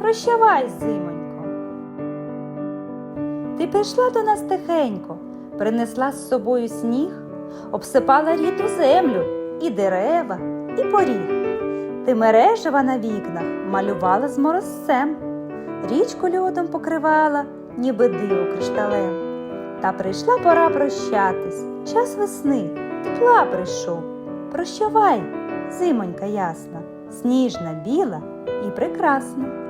Прощавай, зимонько. Ти прийшла до нас тихенько, принесла з собою сніг, обсипала рідну землю, і дерева, і поріг. Ти мережева на вікнах малювала з морозцем, річку льодом покривала, ніби диво кришталем. Та прийшла пора прощатись, час весни, тепла прийшов. Прощавай, зимонька ясна, сніжна, біла і прекрасна.